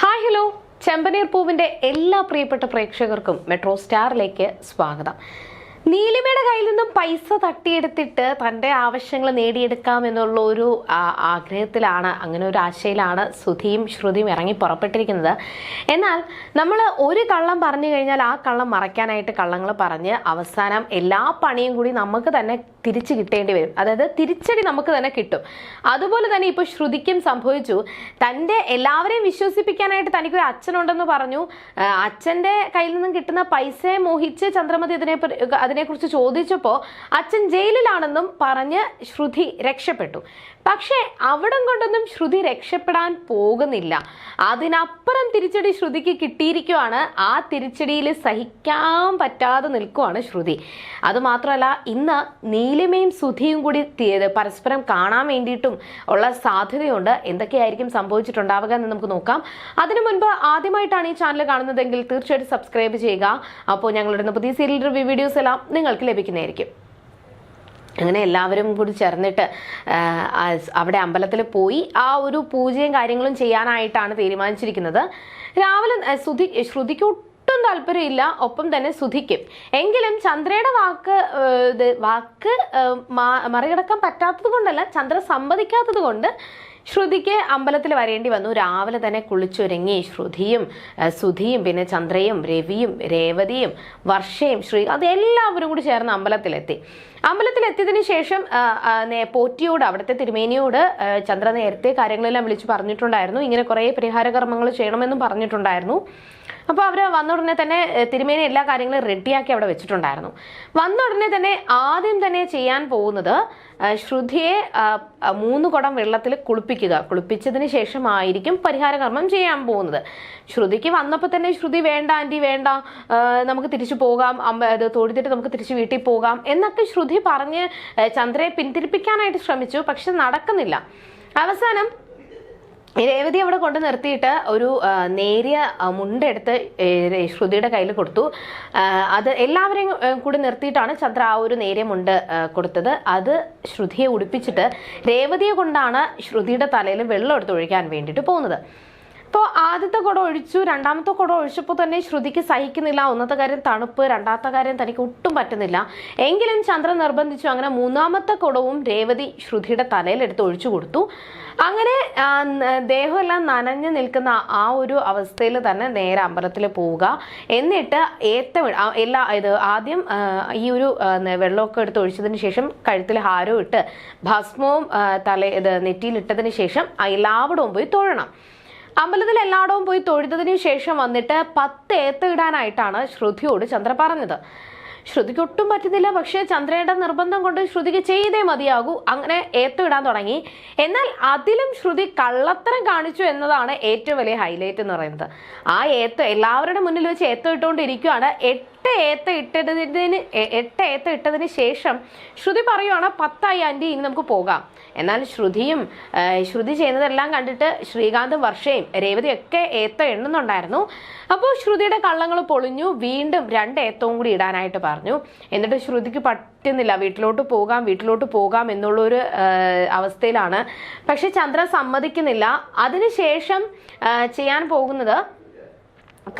Hi hello. ചെമ്പനീർ പൂവിന്റെ എല്ലാ പ്രിയപ്പെട്ട പ്രേക്ഷകർക്കും മെട്രോ സ്റ്റാറിലേക്ക് സ്വാഗതം. നീലിമയുടെ കയ്യിൽ നിന്നും പൈസ തട്ടിയെടുത്തിട്ട് തന്റെ ആവശ്യങ്ങൾ നേടിയെടുക്കാം എന്നുള്ള ഒരു ആഗ്രഹത്തിലാണ് അങ്ങനെ ഒരു ആശയിലാണ് സുധിയും ശ്രുതിയും ഇറങ്ങി പുറപ്പെട്ടിരിക്കുന്നത്. എന്നാൽ നമ്മൾ ഒരു കള്ളം പറഞ്ഞു കഴിഞ്ഞാൽ ആ കള്ളം മറയ്ക്കാനായിട്ട് കള്ളങ്ങൾ പറഞ്ഞ് അവസാനം എല്ലാ പണിയും കൂടി നമുക്ക് തന്നെ തിരിച്ചു കിട്ടേണ്ടി വരും. അതായത് തിരിച്ചടി നമുക്ക് തന്നെ കിട്ടും. അതുപോലെ തന്നെ ഇപ്പോൾ ശ്രുതിക്കും സംഭവിച്ചു. തന്റെ എല്ലാവരെയും വിശ്വസിപ്പിക്കാനായിട്ട് തനിക്കൊരു അച്ഛനുണ്ടെന്ന് പറഞ്ഞു. അച്ഛന്റെ കയ്യിൽ നിന്നും കിട്ടുന്ന പൈസയെ മോഹിച്ച് ചന്ദ്രമതി അതിനെ അതിനെക്കുറിച്ച് ചോദിച്ചപ്പോൾ അച്ഛൻ ജയിലിലാണെന്നും പറഞ്ഞ് ശ്രുതി രക്ഷപ്പെട്ടു. പക്ഷേ അവിടം കൊണ്ടൊന്നും ശ്രുതി രക്ഷപ്പെടാൻ പോകുന്നില്ല. അതിനപ്പുറം തിരിച്ചടി ശ്രുതിക്ക് കിട്ടിയിരിക്കുവാണ്. ആ തിരിച്ചടിയിൽ സഹിക്കാൻ പറ്റാതെ നിൽക്കുവാണ് ശ്രുതി. അതുമാത്രമല്ല ഇന്ന് നീലിമയും സുധിയും കൂടി പരസ്പരം കാണാൻ വേണ്ടിയിട്ടും ഉള്ള സാധ്യതയുണ്ട്. എന്തൊക്കെയായിരിക്കും സംഭവിച്ചിട്ടുണ്ടാവുക എന്ന് നമുക്ക് നോക്കാം. അതിനു മുൻപ് ആദ്യമായിട്ടാണ് ഈ ചാനൽ കാണുന്നതെങ്കിൽ തീർച്ചയായിട്ടും സബ്സ്ക്രൈബ് ചെയ്യുക. അപ്പോൾ ഞങ്ങളുടെ പുതിയ സീരിയൽ റിവ്യൂ വീഡിയോസ് എല്ലാം നിങ്ങൾക്ക് ലഭിക്കുന്നതായിരിക്കും. അങ്ങനെ എല്ലാവരും കൂടി ചേർന്നിട്ട് അവിടെ അമ്പലത്തിൽ പോയി ആ ഒരു പൂജയും കാര്യങ്ങളും ചെയ്യാനായിട്ടാണ് തീരുമാനിച്ചിരിക്കുന്നത്. രാവിലെ ശ്രുതി ശ്രുതിക്ക് താല്പര്യമില്ല ഒപ്പം തന്നെ സുധിക്കും. എങ്കിലും ചന്ദ്രയുടെ വാക്ക് വാക്ക് മറികടക്കാൻ പറ്റാത്തത് കൊണ്ടല്ല ചന്ദ്ര സമ്മതിക്കാത്തത് കൊണ്ട് ശ്രുതിക്ക് അമ്പലത്തിൽ വരേണ്ടി വന്നു. രാവിലെ തന്നെ കുളിച്ചൊരുങ്ങി ശ്രുതിയും സുധിയും പിന്നെ ചന്ദ്രയും രവിയും രേവതിയും വർഷയും ശ്രീ അതെല്ലാവരും കൂടി ചേർന്ന് അമ്പലത്തിലെത്തി. അമ്പലത്തിലെത്തിയതിനു ശേഷം പോറ്റിയോട് അവിടുത്തെ തിരുമേനിയോട് ചന്ദ്ര നേരത്തെ കാര്യങ്ങളെല്ലാം വിളിച്ച് പറഞ്ഞിട്ടുണ്ടായിരുന്നു. ഇങ്ങനെ കുറേ പരിഹാര കർമ്മങ്ങൾ ചെയ്യണമെന്നും പറഞ്ഞിട്ടുണ്ടായിരുന്നു. അപ്പോൾ അവർ വന്ന ഉടനെ തന്നെ തിരുമേനി എല്ലാ കാര്യങ്ങളും റെഡിയാക്കി അവിടെ വെച്ചിട്ടുണ്ടായിരുന്നു. വന്ന ഉടനെ തന്നെ ആദ്യം തന്നെ ചെയ്യാൻ പോകുന്നത് ശ്രുതിയെ മൂന്ന് കുടം വെള്ളത്തിൽ കുളിപ്പിക്കുക. കുളിപ്പിച്ചതിന് ശേഷമായിരിക്കും പരിഹാര കർമ്മം ചെയ്യാൻ പോകുന്നത്. ശ്രുതിക്ക് വന്നപ്പോൾ തന്നെ ശ്രുതി വേണ്ട ആന്റി വേണ്ട. നമുക്ക് തിരിച്ചു പോകാം. ഇത് തൊഴുതിട്ട് നമുക്ക് തിരിച്ച് വീട്ടിൽ പോകാം. എന്നൊക്കെ ശ്രുതി പറഞ്ഞ് ചന്ദ്രയെ പിന്തിരിപ്പിക്കാനായിട്ട് ശ്രമിച്ചു പക്ഷെ നടക്കുന്നില്ല. അവസാനം രേവതി അവിടെ കൊണ്ട് നിർത്തിയിട്ട് ഒരു നേരിയ മുണ്ടെടുത്ത് ശ്രുതിയുടെ കയ്യിൽ കൊടുത്തു. അത് എല്ലാവരെയും കൂടി നിർത്തിയിട്ടാണ് ചന്ദ്ര ആ ഒരു നേരിയ മുണ്ട് കൊടുത്തത്. അത് ശ്രുതിയെ ഉടുപ്പിച്ചിട്ട് രേവതിയെ കൊണ്ടാണ് ശ്രുതിയുടെ തലയിൽ വെള്ളം എടുത്ത് ഒഴിക്കാൻ വേണ്ടിയിട്ട് പോകുന്നത്. അപ്പോൾ ആദ്യത്തെ കുടം ഒഴിച്ചു രണ്ടാമത്തെ കുടം ഒഴിച്ചപ്പോൾ തന്നെ ശ്രുതിക്ക് സഹിക്കുന്നില്ല. ഒന്നത്തെ കാര്യം തണുപ്പ് രണ്ടാമത്തെ കാര്യം തനിക്ക് ഒട്ടും പറ്റുന്നില്ല. എങ്കിലും ചന്ദ്രൻ നിർബന്ധിച്ചു അങ്ങനെ മൂന്നാമത്തെ കുടവും രേവതി ശ്രുതിയുടെ തലയിലെടുത്ത് ഒഴിച്ചു കൊടുത്തു. അങ്ങനെ ദേഹമെല്ലാം നനഞ്ഞു നിൽക്കുന്ന ആ ഒരു അവസ്ഥയിൽ തന്നെ നേരെ അമ്പലത്തിൽ പോവുക. എന്നിട്ട് ഏത്ത വി- ആ, എല്ലാ ഇത് ആദ്യം ഈ ഒരു വെള്ളമൊക്കെ എടുത്ത് ഒഴിച്ചതിന് ശേഷം കഴുത്തിൽ ഹാരവും ഇട്ട് ഭസ്മവും തല ഇത് നെറ്റിയിലിട്ടതിന് ശേഷം എല്ലാവിടവും പോയി തൊഴണം. അമ്പലത്തിൽ എല്ലായിടവും പോയി തൊഴുതതിന് ശേഷം വന്നിട്ട് പത്ത് ഏത്ത് ഇടാനായിട്ടാണ് ശ്രുതിയോട് ചന്ദ്ര പറഞ്ഞത്. ശ്രുതിക്ക് ഒട്ടും പറ്റുന്നില്ല. പക്ഷേ ചന്ദ്രയുടെ നിർബന്ധം കൊണ്ട് ശ്രുതിക്ക് ചെയ്തേ മതിയാകൂ. അങ്ങനെ ഏത്തിടാൻ തുടങ്ങി. എന്നാൽ അതിലും ശ്രുതി കള്ളത്തരം കാണിച്ചു എന്നതാണ് ഏറ്റവും വലിയ ഹൈലൈറ്റ് എന്ന് പറയുന്നത്. ആ ഏത്ത് എല്ലാവരുടെ മുന്നിൽ വെച്ച് ഏത്തം ഇട്ടുകൊണ്ടിരിക്കുകയാണ്. എട്ട് ഏത്ത ഇട്ടതിന് എട്ട് ഏത്ത ഇട്ടതിന് ശേഷം ശ്രുതി പറയുവാണ് പത്തായി ആന്റി ഇനി നമുക്ക് പോകാം. എന്നാൽ ശ്രുതിയും ശ്രുതി ചെയ്യുന്നതെല്ലാം കണ്ടിട്ട് ശ്രീകാന്ത് വർഷയും രേവതിയും ഒക്കെ ഏത്ത എണ്ണുന്നുണ്ടായിരുന്നു. അപ്പോൾ ശ്രുതിയുടെ കള്ളങ്ങൾ പൊളിഞ്ഞു വീണ്ടും രണ്ട് ഏത്തവും കൂടി ഇടാനായിട്ട് പറഞ്ഞു. എന്നിട്ട് ശ്രുതിക്ക് പറ്റുന്നില്ല വീട്ടിലോട്ട് പോകാം വീട്ടിലോട്ട് പോകാം എന്നുള്ളൊരു അവസ്ഥയിലാണ്. പക്ഷെ ചന്ദ്രൻ സമ്മതിക്കുന്നില്ല. അതിനുശേഷം ചെയ്യാൻ പോകുന്നത്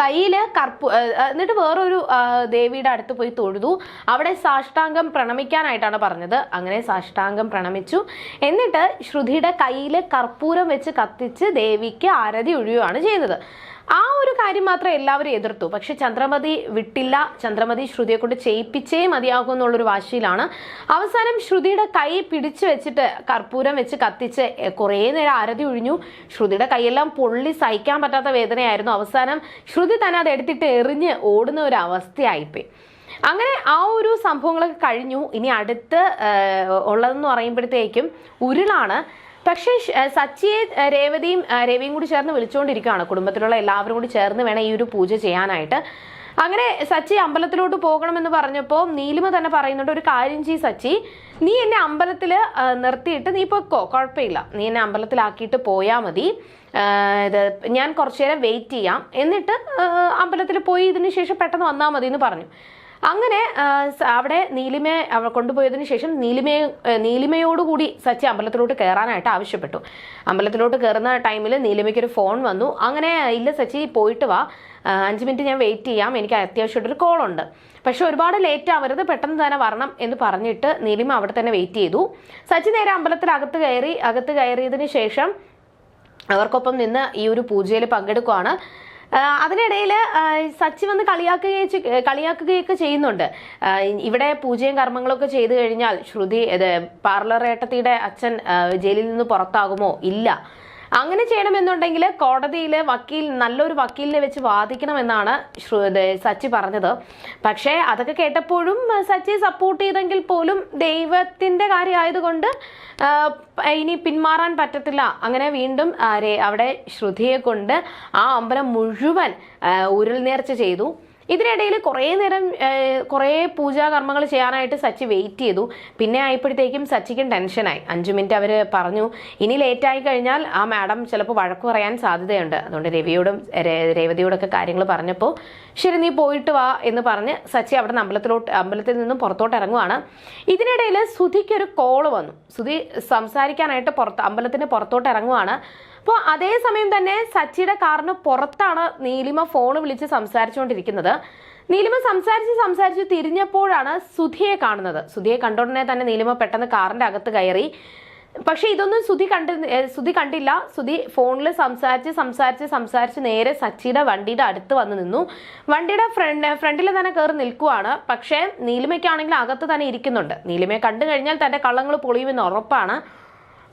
കയ്യിൽ കർപ്പു എന്നിട്ട് വേറൊരു ദേവിയുടെ അടുത്ത് പോയി തൊഴുതു. അവിടെ സാഷ്ടാംഗം പ്രണമിക്കാനായിട്ടാണ് പറഞ്ഞത്. അങ്ങനെ സാഷ്ടാംഗം പ്രണമിച്ചു. എന്നിട്ട് ശ്രുതിയുടെ കയ്യിൽ കർപ്പൂരം വെച്ച് കത്തിച്ച് ദേവിക്ക് ആരതി ഒഴിയുകയാണ് ചെയ്യുന്നത്. ആ ഒരു കാര്യം മാത്രം എല്ലാവരും എതിർത്തു. പക്ഷെ ചന്ദ്രമതി വിട്ടില്ല. ചന്ദ്രമതി ശ്രുതിയെ കൊണ്ട് ചെയ്യിപ്പിച്ചേ മതിയാകും എന്നുള്ളൊരു വാശിയിലാണ്. അവസാനം ശ്രുതിയുടെ കൈ പിടിച്ചു വെച്ചിട്ട് കർപ്പൂരം വെച്ച് കത്തിച്ച് കുറേ നേരം ആരതി ഒഴിഞ്ഞു. ശ്രുതിയുടെ കൈയെല്ലാം പൊള്ളി സഹിക്കാൻ പറ്റാത്ത വേദനയായിരുന്നു അവസാനം. ശ്രുതി തന്നെ അത് എടുത്തിട്ട് എറിഞ്ഞ് ഓടുന്ന ഒരു അവസ്ഥയായിപ്പോയി. അങ്ങനെ ആ ഒരു സംഭവങ്ങളൊക്കെ കഴിഞ്ഞു. ഇനി അടുത്ത് ഉള്ളതെന്ന് പറയുമ്പോഴത്തേക്കും ഉരുളാണ്. പക്ഷേ സച്ചിയെ രേവതിയും രവിയും കൂടി ചേർന്ന് വിളിച്ചുകൊണ്ടിരിക്കുകയാണ് കുടുംബത്തിലുള്ള എല്ലാവരും കൂടി ചേർന്ന് വേണം ഈ ഒരു പൂജ ചെയ്യാനായിട്ട്. അങ്ങനെ സച്ചി അമ്പലത്തിലോട്ട് പോകണമെന്ന് പറഞ്ഞപ്പോൾ നീലിമ തന്നെ പറയുന്നുണ്ട് ഒരു കാര്യം ചെയ് സച്ചി. നീ എന്നെ അമ്പലത്തിൽ നിർത്തിയിട്ട് നീ പൊക്കോ കുഴപ്പമില്ല. നീ എന്നെ അമ്പലത്തിലാക്കിയിട്ട് പോയാൽ മതി. ഇത് ഞാൻ കുറച്ചു നേരം വെയിറ്റ് ചെയ്യാം. എന്നിട്ട് അമ്പലത്തിൽ പോയി ഇതിന് ശേഷം പെട്ടെന്ന് വന്നാൽ മതി എന്ന് പറഞ്ഞു. അങ്ങനെ അവിടെ നീലിമയെ അവ കൊണ്ടുപോയതിനു ശേഷം നീലിമയെ നീലിമയോടുകൂടി സച്ചി അമ്പലത്തിലോട്ട് കയറാനായിട്ട് ആവശ്യപ്പെട്ടു. അമ്പലത്തിലോട്ട് കയറുന്ന ടൈമിൽ നീലിമയ്ക്കൊരു ഫോൺ വന്നു. അങ്ങനെ ഇല്ല സച്ചി പോയിട്ട് വാ. അഞ്ച് മിനിറ്റ് ഞാൻ വെയിറ്റ് ചെയ്യാം. എനിക്ക് അത്യാവശ്യമായിട്ടൊരു കോളുണ്ട്. പക്ഷെ ഒരുപാട് ലേറ്റ് ആവരുത്. പെട്ടെന്ന് തന്നെ വരണം എന്ന് പറഞ്ഞിട്ട് നീലിമ അവിടെ തന്നെ വെയിറ്റ് ചെയ്തു. സച്ചി നേരെ അമ്പലത്തിനകത്ത് കയറി. അകത്ത് കയറിയതിന് ശേഷം അവർക്കൊപ്പം നിന്ന് ഈ ഒരു പൂജയിൽ പങ്കെടുക്കുവാണ്. ആ, അതിനിടയിൽ സച്ചി വന്ന് കളിയാക്കുകയും ചെ- കളിയാക്കുകയൊക്കെ ചെയ്യുന്നുണ്ട്. ഇവിടെ പൂജയും കർമ്മങ്ങളൊക്കെ ചെയ്തു കഴിഞ്ഞാൽ ശ്രുതി പാർലർ ഏട്ടത്തിയുടെ അച്ഛൻ ജയിലിൽ നിന്ന് പുറത്താകുമോ? ഇല്ല. അങ്ങനെ ചെയ്യണമെന്നുണ്ടെങ്കിൽ കോടതിയിൽ വക്കീൽ നല്ലൊരു വക്കീലിനെ വെച്ച് വാദിക്കണമെന്നാണ് സച്ചി പറഞ്ഞത്. പക്ഷേ അതൊക്കെ കേട്ടപ്പോഴും സച്ചി സപ്പോർട്ട് ചെയ്തെങ്കിൽ പോലും ദൈവത്തിന്റെ കാര്യമായതുകൊണ്ട് ഇനി പിന്മാറാൻ പറ്റത്തില്ല. അങ്ങനെ വീണ്ടും അവിടെ ശ്രുതിയെ കൊണ്ട് ആ അമ്പലം മുഴുവൻ ആ, ഉരുൾ നേർച്ച ചെയ്തു. ഇതിനിടയിൽ കുറേ നേരം കുറേ പൂജാകർമ്മങ്ങൾ ചെയ്യാനായിട്ട് സച്ചി വെയിറ്റ് ചെയ്തു. പിന്നെ ആയപ്പോഴത്തേക്കും സച്ചിക്കും ടെൻഷനായി അഞ്ച് മിനിറ്റ് അവർ പറഞ്ഞു ഇനി ലേറ്റായി കഴിഞ്ഞാൽ ആ മാഡം ചിലപ്പോൾ വഴക്ക് പറയാൻ സാധ്യതയുണ്ട്. അതുകൊണ്ട് രവിയോടും രേവതിയോടൊക്കെ കാര്യങ്ങൾ പറഞ്ഞപ്പോൾ ശരി നീ പോയിട്ട് വാ എന്ന് പറഞ്ഞ് സച്ചി അവിടെ നിന്ന് അമ്പലത്തിലോട്ട് അമ്പലത്തിൽ നിന്നും പുറത്തോട്ട് ഇറങ്ങുവാണ്. ഇതിനിടയിൽ സുധിക്കൊരു കോൾ വന്നു. സുധി സംസാരിക്കാനായിട്ട് പുറത്ത് അമ്പലത്തിന് പുറത്തോട്ട് ഇറങ്ങുവാണ്. അപ്പോൾ അതേസമയം തന്നെ സച്ചിയുടെ കാറിന് പുറത്താണ് നീലിമ ഫോൺ വിളിച്ച് സംസാരിച്ചുകൊണ്ടിരിക്കുന്നത്. നീലിമ സംസാരിച്ച് സംസാരിച്ച് തിരിഞ്ഞപ്പോഴാണ് സുധിയെ കാണുന്നത്. സുധിയെ കണ്ടോടനെ തന്നെ നീലിമ പെട്ടെന്ന് കാറിന്റെ അകത്ത് കയറി. പക്ഷെ ഇതൊന്നും സുധി കണ്ടി സുധി കണ്ടില്ല. സുധി ഫോണിൽ സംസാരിച്ച് സംസാരിച്ച് സംസാരിച്ച് നേരെ സച്ചിയുടെ വണ്ടിയുടെ അടുത്ത് വന്ന് നിന്നു. വണ്ടിയുടെ ഫ്രണ്ട് ഫ്രണ്ടിൽ തന്നെ കയറി നിൽക്കുവാണ്. പക്ഷേ നീലിമയ്ക്കാണെങ്കിൽ അകത്ത് തന്നെ ഇരിക്കുന്നുണ്ട്. നീലിമയെ കണ്ടു കഴിഞ്ഞാൽ തന്റെ കള്ളങ്ങൾ പൊളിയുമെന്ന് ഉറപ്പാണ്.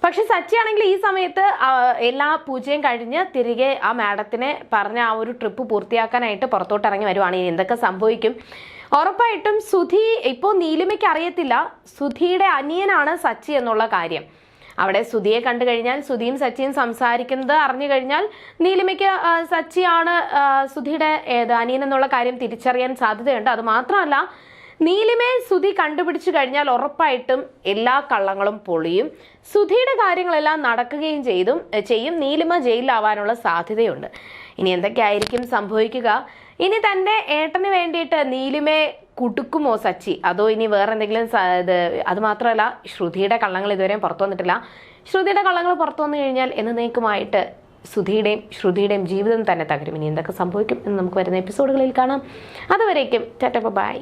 പക്ഷെ സച്ചിയാണെങ്കിൽ ഈ സമയത്ത് എല്ലാ പൂജയും കഴിഞ്ഞ് തിരികെ ആ മാഡത്തിനെ പറഞ്ഞ ആ ഒരു ട്രിപ്പ് പൂർത്തിയാക്കാനായിട്ട് പുറത്തോട്ട് ഇറങ്ങി വരുവാണ്. ഇനി എന്തൊക്കെ സംഭവിക്കും? ഉറപ്പായിട്ടും സുധി ഇപ്പോൾ നീലിമയ്ക്ക് അറിയത്തില്ല. സുധിയുടെ അനിയനാണ് സച്ചി എന്നുള്ള കാര്യം. അവിടെ സുധിയെ കണ്ടു കഴിഞ്ഞാൽ സുധിയും സച്ചിയും സംസാരിക്കുന്നത് അറിഞ്ഞു കഴിഞ്ഞാൽ നീലിമയ്ക്ക് സച്ചിയാണ് സുധിയുടെ ഏത് അനിയൻ എന്നുള്ള കാര്യം തിരിച്ചറിയാൻ സാധ്യതയുണ്ട്. അത് മാത്രമല്ല നീലിമയെ സുധി കണ്ടുപിടിച്ചു കഴിഞ്ഞാൽ ഉറപ്പായിട്ടും എല്ലാ കള്ളങ്ങളും പൊളിയും. സുധിയുടെ കാര്യങ്ങളെല്ലാം നടക്കുകയും ചെയ്തും ചെയ്യും. നീലിമ ജയിലിലാവാനുള്ള സാധ്യതയുണ്ട്. ഇനി എന്തൊക്കെയായിരിക്കും സംഭവിക്കുക? ഇനി തന്റെ ഏട്ടന് വേണ്ടിയിട്ട് നീലിമയെ കുടുക്കുമോ സച്ചി? അതോ ഇനി വേറെ എന്തെങ്കിലും ഇത് അത് മാത്രമല്ല ശ്രുതിയുടെ കള്ളങ്ങൾ ഇതുവരെയും പുറത്തു വന്നിട്ടില്ല. ശ്രുതിയുടെ കള്ളങ്ങൾ പുറത്തു വന്നു കഴിഞ്ഞാൽ എന്നേക്കുമായിട്ട് സുധിയുടെയും ശ്രുതിയുടെയും ജീവിതം തന്നെ തകരും. ഇനി എന്തൊക്കെ സംഭവിക്കും എന്ന് നമുക്ക് വരുന്ന എപ്പിസോഡുകളിൽ കാണാം. അതുവരേക്കും ടാറ്റ ബൈ.